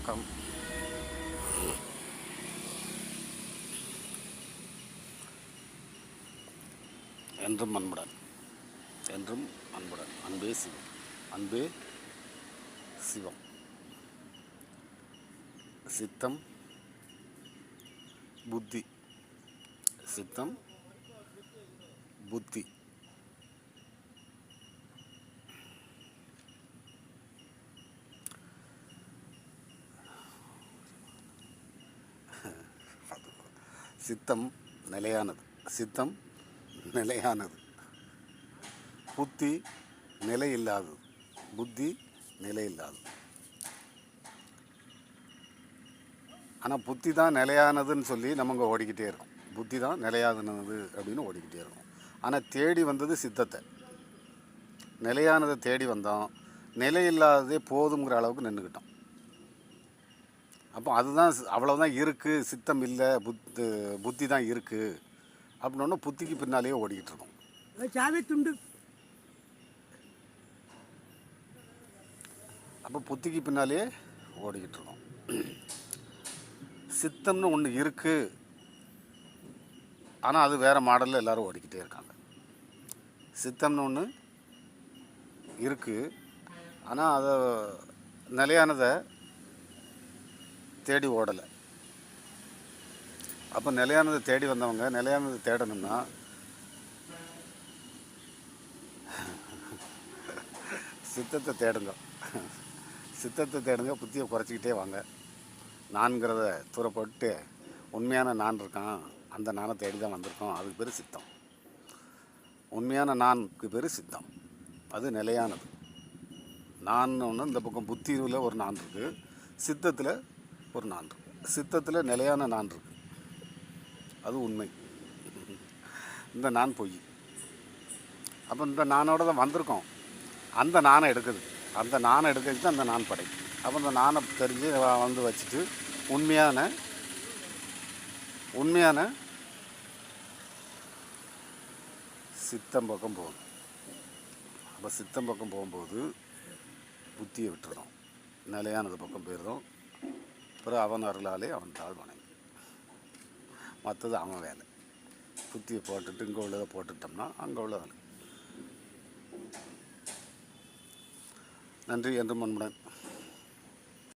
வணக்கம். என்றும் அன்புடன் என்றும் அன்புடன். அன்பே சிவம். அன்பே சிவம். சித்தம் புத்தி. சித்தம் புத்தி. சித்தம் நிலையானது. சித்தம் நிலையானது. புத்தி நிலையில்லாதது. புத்தி நிலையில்லாதது. ஆனால் புத்தி தான் நிலையானதுன்னு சொல்லி நம்ம அங்கே ஓடிக்கிட்டே இருக்கோம். புத்தி தான் நிலையானது அப்படின்னு ஓடிக்கிட்டே இருக்கும். ஆனால் தேடி வந்தது சித்தத்தை. நிலையானதை தேடி வந்தோம். நிலை இல்லாததே போதுங்கிற அளவுக்கு நின்றுக்கிட்டோம் அப்போ அதுதான் அவ்வளோதான் இருக்குது சித்தம் இல்லை புத் புத்தி தான் இருக்குது அப்படின்னோன்னா புத்திக்கு பின்னாலேயே ஓடிக்கிட்டு இருக்கோம். சாவி துண்டு. அப்போ புத்திக்கு பின்னாலேயே ஓடிக்கிட்டு இருக்கோம். சித்தம்னு ஒன்று இருக்குது ஆனால் அது வேறு மாடலில் எல்லோரும் ஓடிக்கிட்டே இருக்காங்க. சித்தம்னு ஒன்று இருக்குது ஆனால் அதை நிலையானதை தேடி ஓடலை. அப்போ நிலையானதை தேடி வந்தவங்க நிலையானதை தேடணும்னா சித்தத்தை தேடுங்க. சித்தத்தை தேடுங்க புத்தியை குறைச்சிக்கிட்டே வாங்க. நான்கிறத தூரப்பட்டு உண்மையான நான் இருக்கான் அந்த நானை தேடி தான் வந்திருக்கோம் அதுக்கு பேர் சித்தம். உண்மையான நான்க்கு பேர் சித்தம். அது நிலையானது. நான் ஒன்று இந்த பக்கம் புத்தியில் ஒரு நான் இருக்குது சித்தத்தில் ஒரு நான் இருக்கு சித்தத்தில் நிலையான நான் இருக்கு. அது உண்மை. இந்த நான் பொய். அப்போ இந்த நானோட தான் வந்திருக்கோம். அந்த நானை எடுக்குது. அந்த நானை எடுக்கிறது தான் அந்த நான் படை. அப்போ அந்த நானை தெரிஞ்சு வந்து வச்சுட்டு உண்மையான உண்மையான சித்தம் பக்கம் போகணும். அப்போ சித்தம் பக்கம் போகும்போது புத்தியை விட்டுறோம் நிலையானது பக்கம் போயிடுறோம் அப்புறம் அவன் அருளாலே அவன் தாழ் வணங்கி. மற்றது அவன் வேலை. புத்தியை போட்டுட்டு இங்கே உள்ளதை போட்டுட்டோம்னா அங்கே உள்ளது வேலை நன்றி என்று மண்முடன்